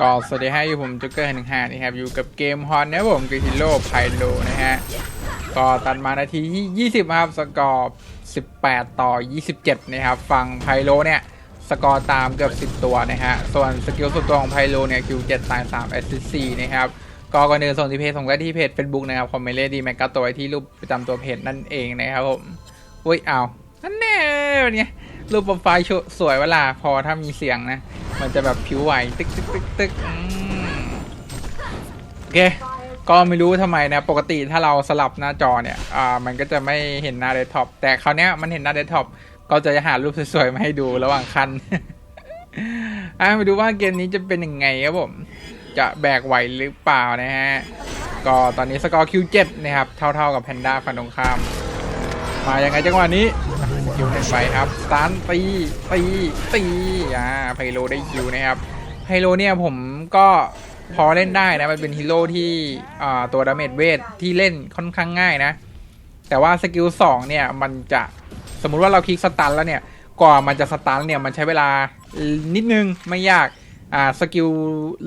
ก็สวัสดีฮะอยู่ผมจ็กเกอร์หนึ่งห้านี่ครับอยู่กับเกมฮอนนะผมกับฮิโร่ไพโลนะฮะก็ตัดมานาทีที่20ครับสกอร์18 ต่อ 27 นะครับฝั่งไพโลเนี่ยสกอร์ตามเกือบ 10 ตัวนะฮะส่วนสกิลสุดตัวของไพโลเนี่ยคิว7ตาย3แอสซิส4นะครับก็ก่อนอื่นส่งที่เพจส่งได้ที่เพจ Facebook นะครับคอมเมนต์เลดีแมกกาตัวไว้ที่รูปประจำตัวเพจนั่นเองนะครับผมอุ้ยเอานั่นแน่เนี่ย รูปโปรไฟล์สวยเวลาพอถ้ามีเสียงนะ มันจะแบบผิวไหวตึกตึกตึกตึกโอเค ก็ไม่รู้ทำไมนะ ปกติถ้าเราสลับหน้าจอเนี่ย อ่า มันก็จะไม่เห็นหน้าเดสก์ท็อป แต่คราวนี้มันเห็นหน้าเดสก์ท็อป ก็จะหารูปสวยๆมาให้ดูระหว่างคันอะมาดูว่าเกมนี้จะเป็นยังไงครับผม จะแบกไหวหรือเปล่านะฮะ ก็ตอนนี้สกอร์คิวเจ็ดนะครับ เท่าๆกับแพนด้าฝั่งตรงข้าม มายังไงจังหวะนี้ คิวหนึ่งไปครับสตันตีตีตีอ่าไพโลได้คิวนะครับไพโลเนี่ยผมก็พอเล่นได้นะมันเป็นฮีโร่ที่ตัวดาเมจเวทที่เล่นค่อนข้างง่ายนะ แต่ว่าสกิลสองเนี่ยมันจะสมมุติว่าเราคลิกสตันแล้วเนี่ยกว่ามันจะสตันเนี่ยมันใช้เวลานิดนึงไม่ยากอ่าสกิล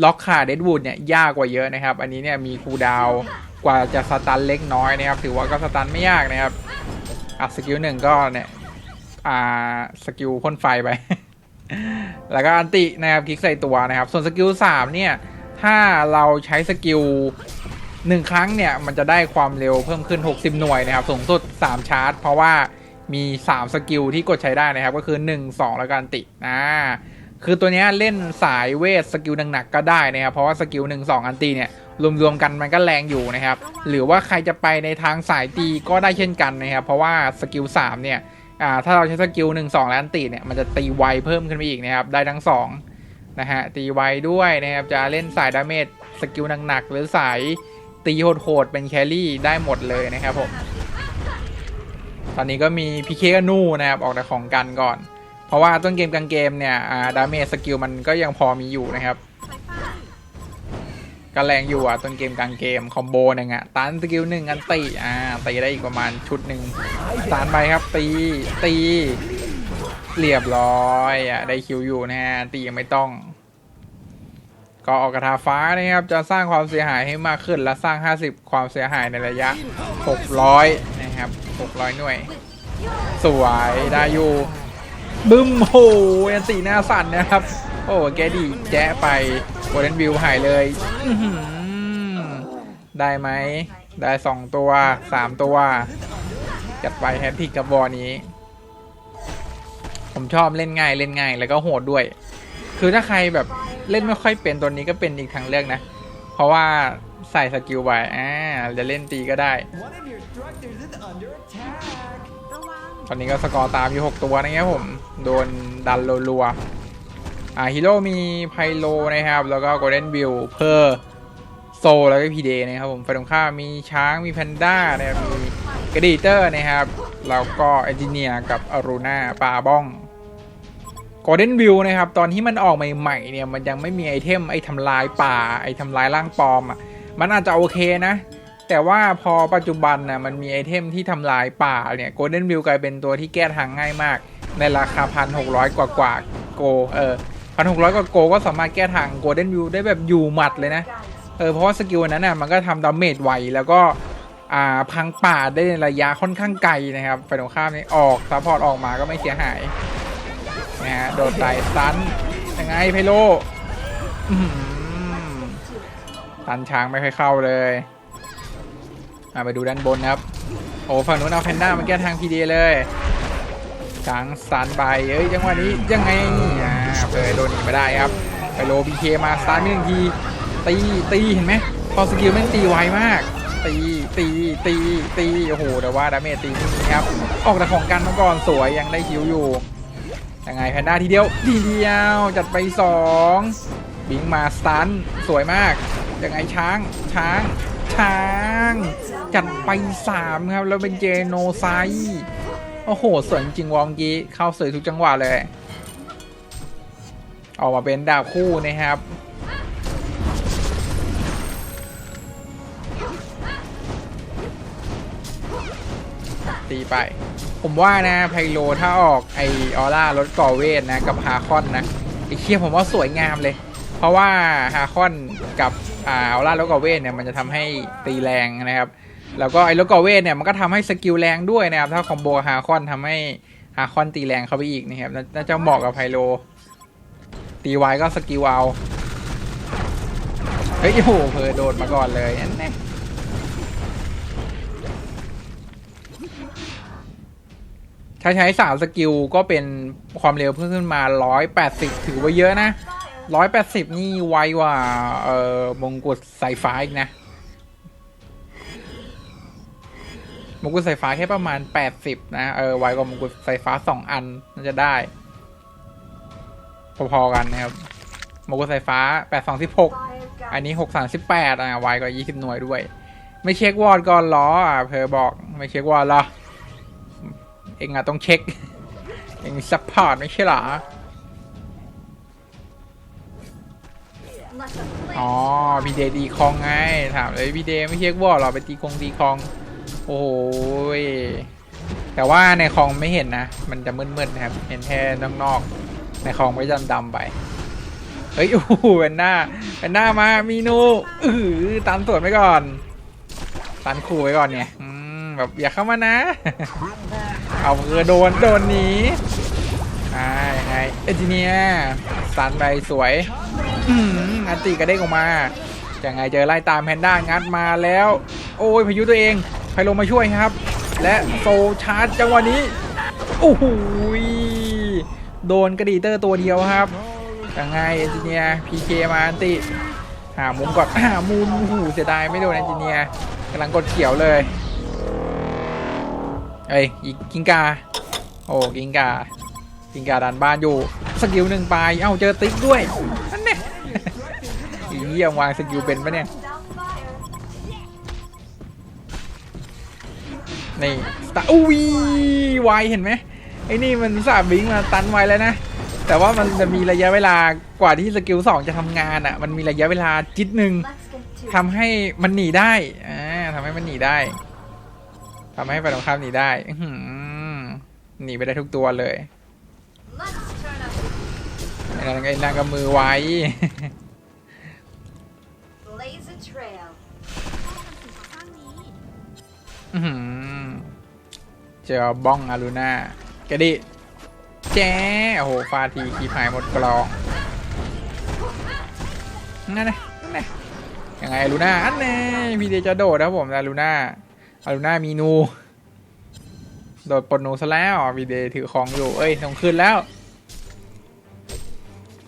ล็อกขาเดดวูดเนี่ยยากกว่าเยอะนะครับ อันนี้เนี่ยมีคูดาวกว่าจะสตันเล็กน้อยนะครับ ถือว่าก็สตันไม่ยากนะครับอะสกิลหนึ่งก็เนี่ย อ่าสกิลพ่นไฟไป แล้วก็อันตินะครับคลิกใส่ตัวนะครับ ส่วนสกิลสามเนี่ยถ้าเราใช้สกิลหนึ่งครั้งเนี่ย มันจะได้ความเร็วเพิ่มขึ้น 60 หน่วยนะครับ สูงสุด 3 ชาร์จ เพราะว่ามี 3 สกิลที่กดใช้ได้นะครับ ก็คือ 1 2 แล้วก็อันติอ่าคือตัวเนี้ยเล่นสายเวทสกิลหนักๆก็ได้นะครับ เพราะว่าสกิล 1 2 อันติเนี่ย รวมๆกันมันก็แรงอยู่นะครับ หรือว่าใครจะไปในทางสายตีก็ได้เช่นกันนะครับ เพราะว่าสกิล3เนี่ย อ่าถ้าเราใช้สกิล1 2แล้วอันติเนี่ยมันจะตีไวเพิ่มขึ้นไปอีกนะครับได้ทั้ง2นะฮะตีไวด้วยนะครับจะเล่นสายดาเมจสกิลหนักๆหรือสายตีโหดๆเป็นแครี่ได้หมดเลยนะครับผมตอนนี้ก็มีพีเคกับนูนะครับออกแต่ของกันก่อน เพราะว่าต้นเกมกลางเกมเนี่ยดาเมจสกิลมันก็ยังพอมีอยู่นะครับ ก็แรงอยู่อะต้นเกมกลางเกมคอมโบหนึ่งอะตันสกิลหนึ่งอันตีอ่าตีได้อีกประมาณชุดหนึ่งตันไปครับตีตีเรียบร้อยอะได้คิวอยู่นะฮะตียังไม่ต้อง ก็ออกกระทาฟ้านะครับจะสร้างความเสียหายให้มากขึ้นและสร้าง 50 ความเสียหายในระยะ 600 นะครับ 600 หน่วย สวยได้อยู่บึ้มโหอันตีหน้าสั่นนะครับ โอ้แกดีแจ๊ไป โกลเด้นวิวหายเลยอื้อหือได้ไหม ได้สองตัวสามตัว จัดไปแฮตติกกับบอลนี้ ผมชอบเล่นง่ายเล่นง่ายแล้วก็โหดด้วย คือถ้าใครแบบเล่นไม่ค่อยเป็นตัวนี้ก็เป็นอีกทางเลือกนะ เพราะว่าใส่สกิลไว้อ่าจะเล่นตีก็ได้ One of your structures is under attack. ตอนนี้ก็สกอร์ตามอยู่ 6 ตัวนะครับผม โดนดันรัวๆ อ่าฮีโร่มีไพโลนะครับ แล้วก็โกลเด้นวิวเพอร์โซแล้วก็พีเดนะครับผมฝ่ายตรงข้ามมีช้างมีแพนด้านะครับมีกระดีเตอร์นะครับ แล้วก็เอนจิเนียร์กับอารูนาปาบ้องโกลเด้นวิวนะครับ ตอนที่มันออกใหม่ๆเนี่ยมันยังไม่มีไอเทมไอทำลายป่าไอทำลายร่างปลอมอะมันอาจจะโอเคนะ แต่ว่าพอปัจจุบันนะมันมีไอเทมที่ทำลายป่าเนี่ยโกลเด้นวิวกลายเป็นตัวที่แก้ทางง่ายมาก ในราคาพันหกร้อยกว่ากว่าโกเออ พันหกร้อยกว่าโกก็สามารถแก้ทางโกลเด้นวิวได้แบบอยู่หมัดเลยนะ เออเพราะว่าสกิลนั้นน่ะมันก็ทำดาเมจไวแล้วก็อ่าพังป่าได้ในระยะค่อนข้างไกลนะครับฝ่ายตรงข้ามนี่ออกซัพพอร์ตออกมาก็ไม่เสียหายนะฮะโดนไต่ซันยังไงไพโลตันช้างไม่ค่อยเข้าเลยมาไปดูด้านบนครับ โอ้ฝั่งนู้นเอาแพนด้ามาแก้ทางพีดีเลยช้างสันไปเอ้ยจังหวะนี้ยังไง อ่าเผยโดนหนีมาได้ครับไปโลพีเคมาสตาร์ทหนึ่งทีตีตีเห็นไหมพอสกิลแม่งตีไวมาก ตีตีตีตีโอ้โหแต่ว่าดาเมจตีนี่ครับออกแต่ของกันมาก่อนสวยยังได้คิวอยู่ยังไงแพนด้าทีเดียวทีเดียวจัดไปสองบิงมาสตันสวยมากยังไงช้างช้างช้าง จัดไปสามครับแล้วเป็นเจโนไซโอ้โหสวยจริงวองกี้เข้าสวยทุกจังหวะเลย ออกมาเป็นดาบคู่นะครับตีไป ผมว่านะไพโลถ้าออกไอออร่ารถก่อเวทนะ กับฮาคอนนะไอเคียผมว่าสวยงามเลย เพราะว่าฮาคอนกับอ่าออร่าแล้วก็เวทเนี่ยมันจะทำให้ตีแรงนะครับ แล้วก็ไอ้แล้วก็เวทเนี่ยมันก็ทำให้สกิลแรงด้วยนะครับ ถ้าคอมโบฮาคอนทำให้ฮาคอนตีแรงเข้าไปอีกนะครับน่าน่าจะเหมาะกับไพโล ตีไวก็สกิลเอาเฮ้ยโอ้โหเพอโดนมาก่อนเลยนั่นแน่ถ้าใช้สามสกิลก็เป็นความเร็วเพิ่มขึ้นมาร้อยแปดสิบถือว่าเยอะนะร้อยแปดสิบนี่ไวกว่า เอ่อมงกุฎสายฟ้าอีกนะ มงกุฎสายฟ้าแค่ประมาณแปดสิบนะ เออไวกว่ามงกุฎสายฟ้าสองอันน่าจะได้ พอๆกันนะครับโมกุฎสายฟ้าแปดสองสิบหกอันนี้หกสามสิบแปดอะไวกว่ายี่สิบหน่วยด้วย ไม่เช็ควอร์ดก่อนเหรออะเพอบอกไม่เช็ควอร์ดหรอ เองอะต้องเช็ค เองซัพพอร์ตไม่ใช่หรอ อ๋อพีเดดีคองไง ถามเลยพีเดไม่เช็ควอร์ดเหรอ ไปตีคงตีคอง โอ้โหยแต่ว่าในคองไม่เห็นนะ มันจะมืดๆนะครับ เห็นแค่นอกๆ ในคลองไม่ดำดำๆไป เฮ้ยโอ้โหเป็นหน้าเป็นหน้ามามีนูอือตันสวนไปก่อนตันขู่ไปก่อนเนี่ยอืมแบบอย่าเข้ามานะ เอาเออโดนโดนหนีอ่ายังไงเอจิเนียสันไปสวย อืมอันติกระเด้งออกมายังไงเจอไล่ตามแพนด้างัดมาแล้ว โอ้ยพายุตัวเองไพลงมาช่วยครับ และโซชาร์จจังหวะนี้โอ้โหย โดนกระดีเตอร์ตัวเดียวครับยังไงเอนจิเนียร์พีเคมาอันติ หามุมก่อนหามุมหูเสียดายไม่โดนเอนจิเนียร์กำลังกดเขียวเลยเอ้ยอีกกิงกา โอ้กิงกา กิงกาดันบ้านอยู่ สกิลหนึ่งไป เอ้าเจอติ๊กด้วยนั่นเนี่ยอีเหี้ยวางสกิลเป็นปะเนี่ย นี่ตาอุ้ยไวเห็นไหม ไอ้นี่มันสาบบิงมาตันไวแล้วนะ แต่ว่ามันจะมีระยะเวลากว่าที่สกิลสองจะทำงานอะ มันมีระยะเวลาจิตหนึ่งทำให้มันหนีได้อ่าทำให้มันหนีได้ทำให้ฝ่ายตรงข้ามหนีได้อืหนีไปได้ทุกตัวเลยไอ้นั่นไอ้นั่นก็มือไว Blaze a trail. อื้อหือเจอบ้องอารูน่า กระดิแจ้โอ้โหฟาทีคีพายหมดกลองนั่นนะนั่นนะยังไงอารูน่าอันนี้พี่เดจะโดดนะผมอารูน่าอารูน่ามีนูโดดปนนูซะแล้ววีเดถือของอยู่เอ้ยต้องขึ้นแล้ว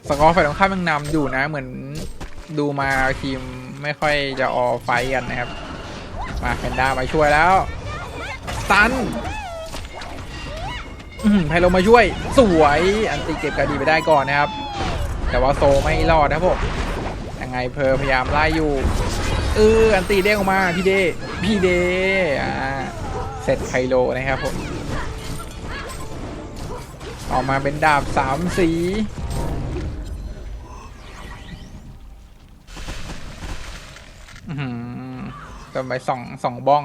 สกอร์ฝ่ายตรงข้ามยังนำอยู่นะ เหมือนดูมาทีมไม่ค่อยจะออไฟกันนะครับ มาแพนด้ามาช่วยแล้วตัน อื้อหือไพโลมาช่วยสวยอันติเก็บกระดีไปได้ก่อนนะครับ แต่ว่าโซไม่รอดนะผมยังไงเพอพยายามไล่อยู่เอออันตีเด้งออกมาพี่เดพี่เดอ่าเสร็จไพโลนะครับผมออกมาเป็นดาบสามสีอือหือไปสองสองบ้อง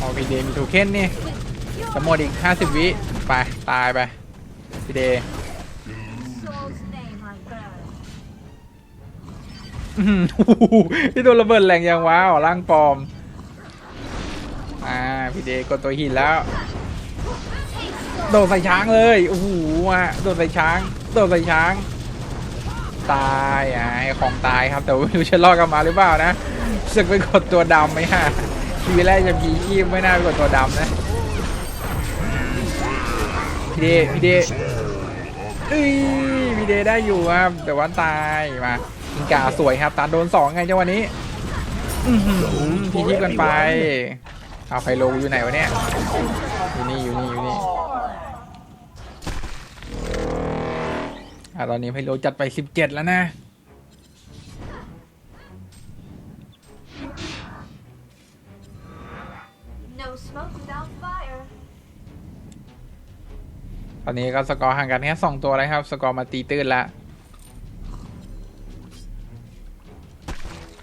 อ๋อพี่เดมีโทเค็นนี่สมหมดอีก 50 วิ ไป ตายไปพีเด Soul's name I burn. อื้อหือโอ้โหพี่โดนระเบิดแรงยังว้าวร่างปลอม อ่า พี่เดกดตัวหินแล้ว โดดใส่ช้างเลย โอ้โหมาโดดใส่ช้าง โดดใส่ช้าง ตายอะไอ้ของตายครับ แต่ว่าไม่รู้จะรอดกลับมาหรือเปล่านะสึกไปกดตัวดำไหมฮะ ทีแรกจะพีชีพไม่น่าไปกดตัวดำนะพี่เดพี่เดเอ้ยพี่เดได้อยู่ครับแต่ว่าตายมากิงกาสวยครับตาโดนสองไงจังวะนี้อื้อหือพีชีกันไปเอาไฟโลอยู่ไหนวะเนี่ยอยู่นี่อยู่นี่อยู่นี่อะตอนนี้ไพโลจัดไป 17 แล้วนะ ตอนนี้ก็สกอร์ห่างกันแค่2ตัวแล้วครับ สกอร์มาตีตื้นละ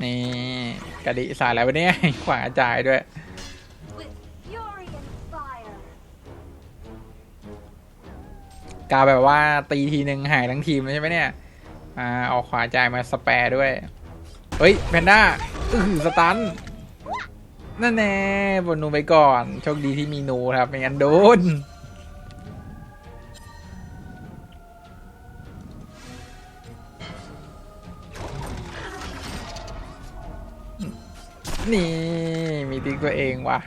นี่กระดิสายอะไรวเนี่ยขวางกระจายด้วยกาแบบว่าตีทีหนึ่งหายทั้งทีมเลยใช่ไหมเนี่ยอ่าออกขวาจ่ายมาสแปรด้วย เฮ้ยแพนด้าอือสตัน นั่นแน่บนนูไปก่อน โชคดีที่มีนูครับ ไม่งั้นโดน นี่ มีติ๊กตัวเองว่ะ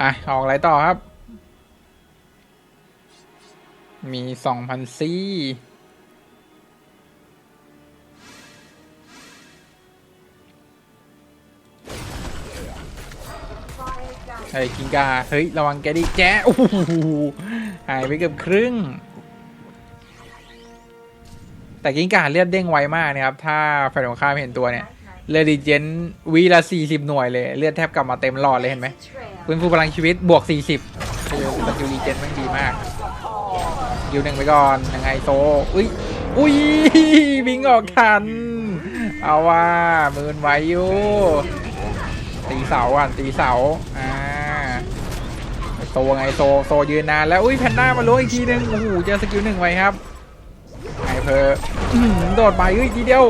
อะ ออกอะไรต่อครับ มีสองพันซี่ Fire gun. เฮ้ยกิงกา เฮ้ย ระวังแกดิแจ๊โอ้โหหายไปเกือบครึ่ง แต่กิงกาเลือดเด้งไวมากนะครับ ถ้าแฟนของข้ามเห็นตัวเนี่ยเลดดีเจนวีละ40หน่วยเลย เลือดแทบกลับมาเต็มหลอดเลยเห็นไหมฟื้นฟูพลังชีวิตบวก40คือสกิลดีเจนมันดีมากสกิลหนึ่งไปก่อนยังไงโซอุ้ยอุ้ยบิงออกทัน เอาว่ามืนไว้อยู่ตีเสาอะตีเสาอ่า โซไงโซโซยืนนานแล้วอุ้ยแพนด้ามาล้วอีกทีนึงโอ้โหเจอสกิลหนึ่งไว้ครับไงเพอโดดไปเฮ้ยทีเดียว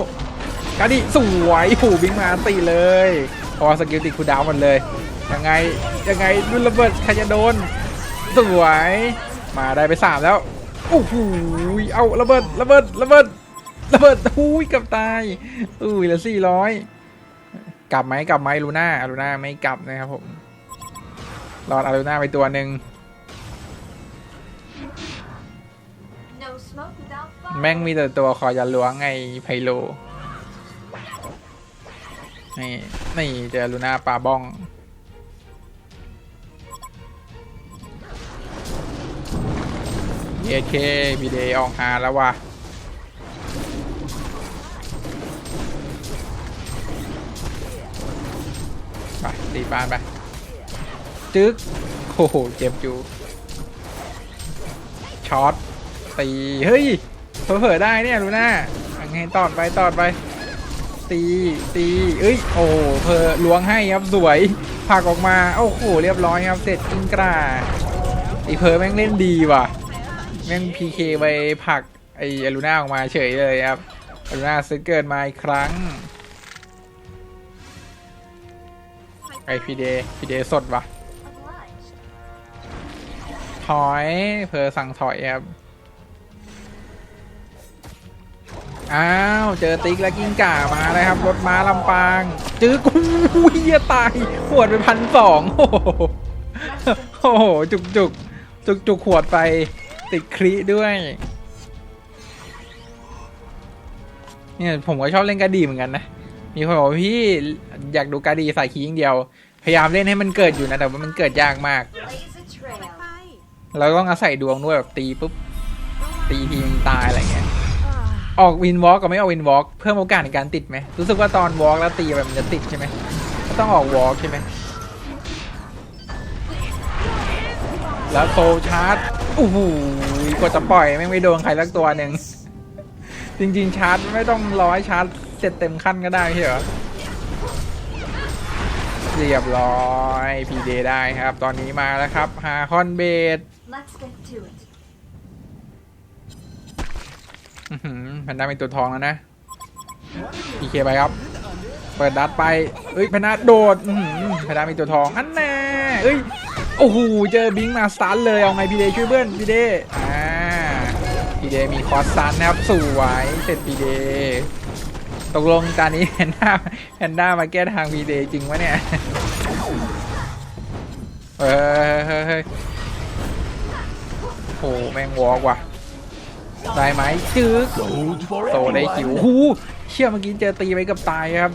กาดิสวยผูบิงมาตีเลยพอสกิลติดคูดาวน์หมดเลยยังไงยังไงดุนระเบิดใครจะโดนสวยมาได้ไปสามแล้วโอ้โหเอาระเบิดระเบิดระเบิดระเบิดหูยกับตายอุ้ยลือสี่ร้อยกลับไหมกลับไหมลูน่าลูน่าไม่กลับนะครับผม รอดอารูน่าไปตัวหนึ่ง No smoke without fire. แม่งมีแต่ตัวคอยยันล้วงไงไพโล นี่ นี่เจอลูน่าปลาบ้อง เอเคมีเดย์ออกหาแล้วว่ะไปตีบ้านไป จึ๊กโอ้โหเจ็บอยู่ช็อตตีเฮ้ยเผลอๆได้เนี่ยลูน่ายังไงตอดไปตอดไป ตีตีเอ้ยโอ้เพอล้วงให้ครับสวยผักออกมาโอ้โหเรียบร้อยครับเสร็จกิ้งกราไอเพอแม่งเล่นดีว่ะ แม่งพีเคไปผักไออลูน่าออกมาเฉยเลยครับอลูน่าซื้อเกิดมาอีกครั้งไอพีเดพีเดสดว่ะ ถอยเพอสั่งถอยครับ อ้าว เจอติ๊กและกิ้งก่ามาเลยครับ รถม้าลำปาง จื้อกูเฮียตายขวดไปพันสองโอ้โหโอ้โห จุกจุกจุกจุกขวดไปติดคริด้วยเนี่ยผมก็ชอบเล่นกระดีเหมือนกันนะ มีคนบอกพี่อยากดูกระดีใส่คีอย่างเดียว พยายามเล่นให้มันเกิดอยู่นะ แต่ว่ามันเกิดยากมาก เราต้องอาศัยดวงด้วยแบบตีปุ๊บตีทีนึงตายอะไรเงี้ยออกวินวอล์กกับไม่ออกวินวอล์กเพิ่มโอกาสในการติดไหมรู้สึกว่าตอนวอล์กแล้วตีแบบมันจะติดใช่ไหมก็ต้องออกวอล์กใช่ไหมแล้วโซลชาร์จโอ้โหกว่าจะปล่อยแม่งไม่โดนใครสักตัวหนึ่งจริง ๆ ชาร์จไม่ต้องร้อยชาร์จเสร็จเต็มขั้นก็ได้ใช่เหรอเรียบร้อยพีเดได้ครับ ตอนนี้มาแล้วครับฮาคอนเบด Let's get to it. แพนด้าเป็นตัวทองแล้วนะพีเคไปครับ เปิดดัดไปเอ้ยแพนด้าโดดแพนด้ามีตัวทองอันแน่เอ้ยโอ้โหเจอบิงมาสตันเลยเอาไงพีเดช่วยเพื่อนพีเดอ่าพีเดมีคอร์สซันนะครับสวยเสร็จพีเดตกลงตอนนี้แพนด้าแพนด้ามาแก้ทางพีเดจริงวะเนี่ยเฮ้ย โอ้โหแม่งวอกว่ะได้ไหมจึ๊ก Gold for โตได้ everyone. หิวหูเชื่อเมื่อกี้เจอตีไปกับตายครับ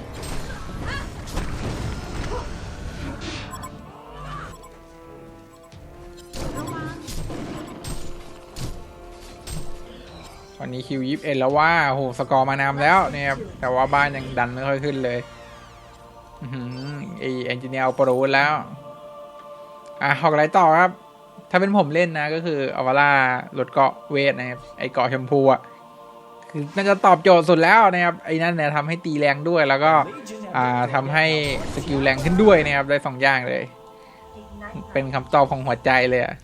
วันนี้คิวยิบเอ็นแล้วว่าโหสกอร์มานำแล้วเนี่ยครับแต่ว่าบ้านยังดันไม่ค่อยขึ้นเลยอื้อหือไอเอนจิเนียร์เอาโปรวุธแล้ว อะหอกอะไรต่อครับ ถ้าเป็นผมเล่นนะก็คืออวาร่ารถเกาะเวทนะครับไอเกาะชมพูอะคือน่าจะตอบโจทย์สุดแล้วนะครับไอ้นั่นเนี่ยทำให้ตีแรงด้วยแล้วก็อ่าทำให้สกิลแรงขึ้นด้วยนะครับได้สองอย่างเลย เป็นคำตอบของหัวใจเลยอะ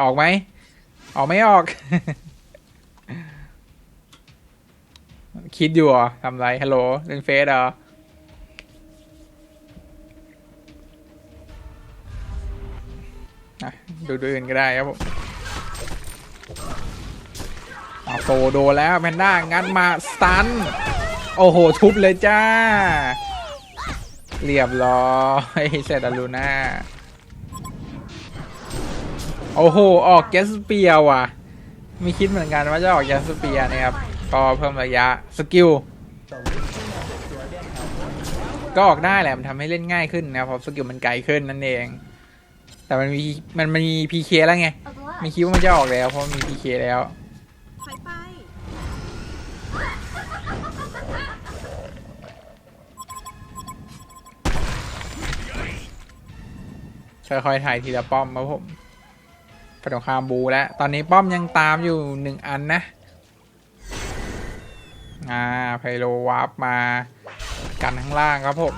ออกไหมออกไม่ออก คิดอยู่เหรอทำไรฮัลโหลเล่นเฟซเหรอ ดูดูอื่นก็ได้ครับผมเอาโตโดนแล้วแพนด้างัดมาสตัน โอ้โห ทุบเลยจ้า เรียบร้อยเซตาลูน่า โอ้โห ออกแกสเปียว่ะ ไม่คิดเหมือนกันว่าจะออกแกสเปียนะครับก็เพิ่มระยะสกิลก็ออกได้แหละมันทำให้เล่นง่ายขึ้นนะเพราะสกิลมันไกลขึ้นนั่นเอง แต่มันมีมันมันมีพีเคแล้วไงไม่ Obliged. คิดว่ามันจะออกแล้ว เพราะมันมีพีเคแล้วถอยไป ค่อยๆถ่ายทีละป้อมครับผมกระโดดข้ามบูแล้ว ตอนนี้ป้อมยังตามอยู่หนึ่งอันนะ อ่าไพโลวาร์ปมา กันข้างล่างครับผม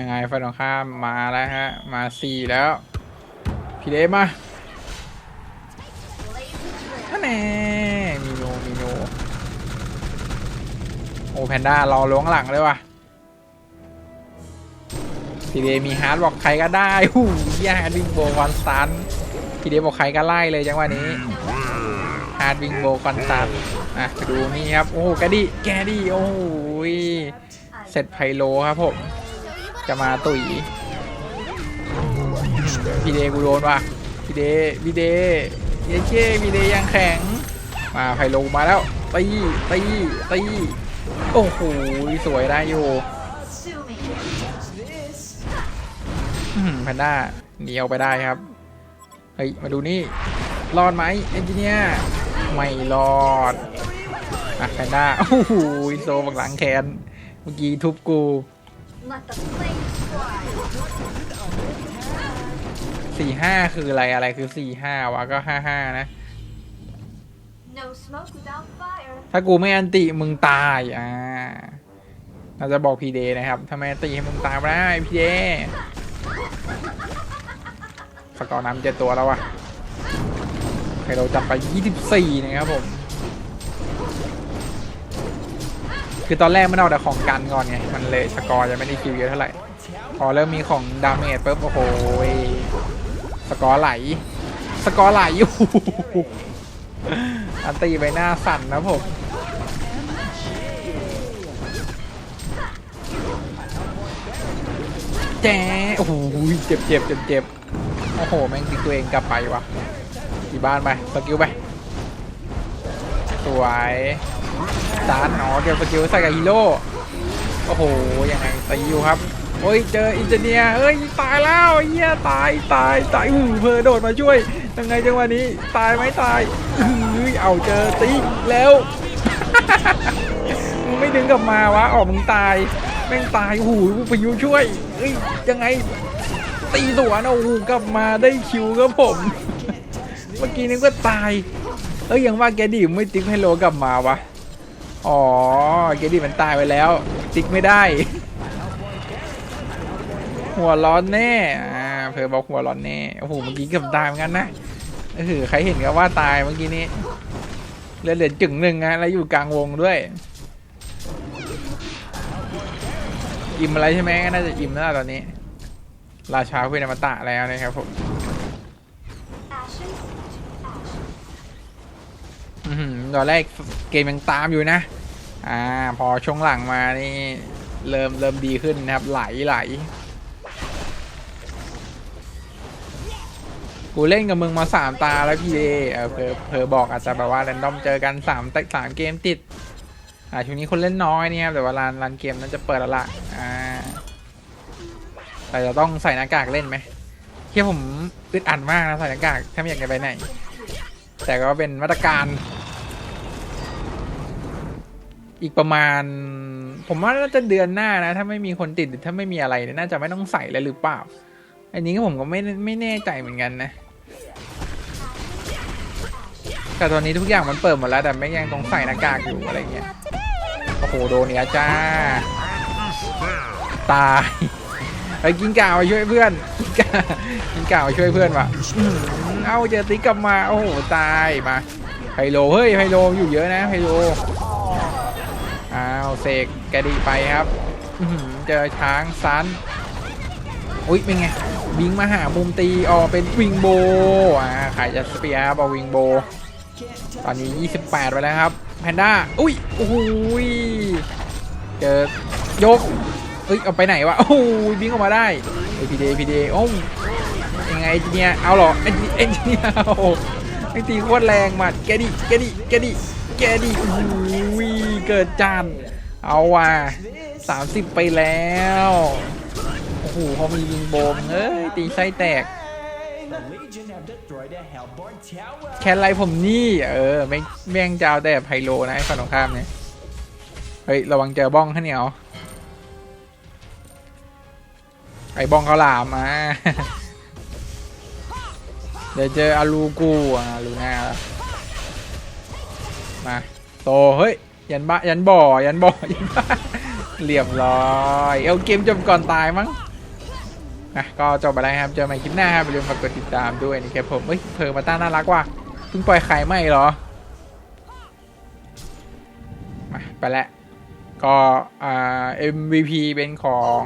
ยังไงไฟตรงข้ามมาแล้วฮะ มาสี่แล้ว พี่เดมา Blaze of trail. นั่นแน่มีโนมีโนโอแพนด้ารอล้วงหลังเลยว่ะพี่เดมีฮาร์ดบอกใครก็ได้หูยฮาร์ดวิงโบวันสตันพี่เดบอกใครก็ไล่เลยจังหวะนี้ฮาร์ดวิงโบคอนสตันอะดูนี่ครับ โอ้โหแกดี้แกดี้โอ้โหยเสร็จไพโลครับผม จะมาตุ๋ยพีเดกูโดนว่ะพีเดพีเดเยเช่พีเดยังแข็ง มาไพโลมาแล้วตีตีตีโอ้โหสวยได้อยู่ Sue me. อื้อหือแพนด้าหนีออกไปได้ครับ เฮ้ย มาดูนี่ รอดไหมเอนจิเนียร์ไม่รอดอะแพนด้าโอ้โหโซบักหลังแขน เมื่อกี้ทุบกู Let the flames fly. สี่ห้าคืออะไรอะไรคือสี่ห้าวะก็ห้าห้านะ No smoke without fire. ถ้ากูไม่อันติมึงตายอ่าเราจะบอกพีเดนะครับทำไมอันติให้มึงตายไม่ได้พีเดสกอร์น้ำเจ็ดตัวแล้ววะใครเราจับไป 24 นะครับผม คือตอนแรกมันเอาแต่ของกันก่อนไง มันเลยสกอร์ยังไม่ได้คิวเยอะเท่าไหร่ พอเริ่มมีของดาเมจปุ๊บโอ้โหสกอร์ไหล สกอร์ไหลอ้โหอันตีไปหน้าสั่นนะผมแจ๊โอ้โหเจ็บเจ็บเจ็บเจ็บโอ้โห แม่งติดตัวเองกลับไปวะที่บ้านไปสกิลไป สวย จานอ๋อเก็บสกิลใส่กับฮีโร่โอ้โหยังไงตีอยู่ครับโอ้ยเจออินเจเนียร์เอ้ยตายแล้วเฮียตายตายตายอู้เพอโดดมาช่วยยังไงจังหวะนี้ตายไหมตายอื้อเอาเจอตีแล้วมึงไม่ดึงกลับมาวะออกมึงตายแม่งตายโอ้โหพายุช่วยเอ้ยยังไงตีสวนโอ้โหกลับมาได้คิวครับผม เมื่อกี้นึกว่าตายเอ้ยยังว่าแกดิไม่ติ๊กให้โลกลับมาวะ อ๋อแกดิมันตายไปแล้ว ติ๊กไม่ได้ หัวร้อนแน่อ่าเพอบอกหัวร้อนแน่โอ้โหเมื่อกี้เกือบตายเหมือนกันนะเออใครเห็นก็ว่าตายเมื่อกี้นี้เหลือเหลือจึงหนึ่งนะแล้วอยู่กลางวงด้วยอิ่มอะไรใช่ไหมก็น่าจะอิ่มแล้วตอนนี้ ราชาเวทอมตะแล้วนะครับผม Ashes to ashes. อื้อหือ ตอนแรกเกมยังตามอยู่นะ อ่า พอช่วงหลังมานี่เริ่มเริ่มดีขึ้นนะครับ ไหลไหลกูเล่นกับมึงมาสามตาแล้วพี่เดเออเพอเพอบอกอาจจะแบบว่าแรนดอมเจอกันสามสามเกมติด อ่าช่วงนี้คนเล่นน้อยเนี่ยครับแต่ว่าร้านร้านเกมนั้นจะเปิดแล้วล่ะอ่าแต่จะต้องใส่หน้ากากเล่นไหมเที่ยผมอึดอัดมากนะใส่หน้ากากถ้าไม่อยากจะไปไหน แต่ก็เป็นมาตรการ อีกประมาณ ผมว่าน่าจะเดือนหน้านะ ถ้าไม่มีคนติดหรือถ้าไม่มีอะไรเนี่ยน่าจะไม่ต้องใส่เลยหรือเปล่า อันนี้ก็ผมก็ไม่ไม่แน่ใจเหมือนกันนะแต่ตอนนี้ทุกอย่างมันเปิดหมดแล้วแต่ไม่ยังต้องใส่หน้ากากอยู่อะไรเงี้ยโอ้โหโดนเนี้ยจ้า ตายไอ้กินกาวมาช่วยเพื่อนกินกาวมาช่วยเพื่อนว่ะเอาเจอติ๊กกลับมาโอ้โหตายมาไพโลเฮ้ยไพโลอยู่เยอะนะไพโล อ้าวเสกแกดีไปครับอื้อหือเจอช้างซันอุ้ยเป็นไงบิงมาหามุมตีออกเป็นวิงโบอ่าใครจะสเปียร์ครับเอาวิงโบ ตอนนี้ 28 ไปแล้วครับแพนด้าอุ้ยโอ้โหยเจอยกเอ้ยเอาไปไหนวะโอ้โหยบิงออกมาได้เอพีเดพีเดโอ้ยยังไงเอนจิเนียร์เอาเหรอเอนเอนจิเนียร์โอ้โหไม่ตีโคตรแรงมาแกดิแกดิแกดิแกดิโอ้โหย เกิดจานเอาว่ะ30ไปแล้ว โอ้โหเขามีวิงโบมเอ้ย ตีไส้แตก แคนไลผมนี่ เออไม่แม่งจะเอาแต่ไพโลนะไอ้ฝั่งตรงข้ามเนี่ย เฮ้ย ระวังเจอบ้องข้าเหนียว ไอ้บ้องเขาหลามมาเดี๋ยวเจออารูกูอะลูน่ามา โต เฮ้ย ยันบ้ายันบ่อยันบ่อยันบ้าเรียบร้อยเอาเกมจบก่อนตายมั้งอะก็จบไปแล้วครับเจอใหม่คลิปหน้าครับอย่าลืมฝากกดติดตามด้วยนี่ครับผมเฮ้ยเพอร์มาต้าน่ารักว่ะเพิ่งปล่อยไข่ไหมเหรอมาไปแล้วก็อ่า MVP เป็นของ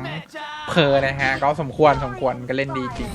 เพอร์นะฮะก็สมควรสมควรก็เล่นดีจริง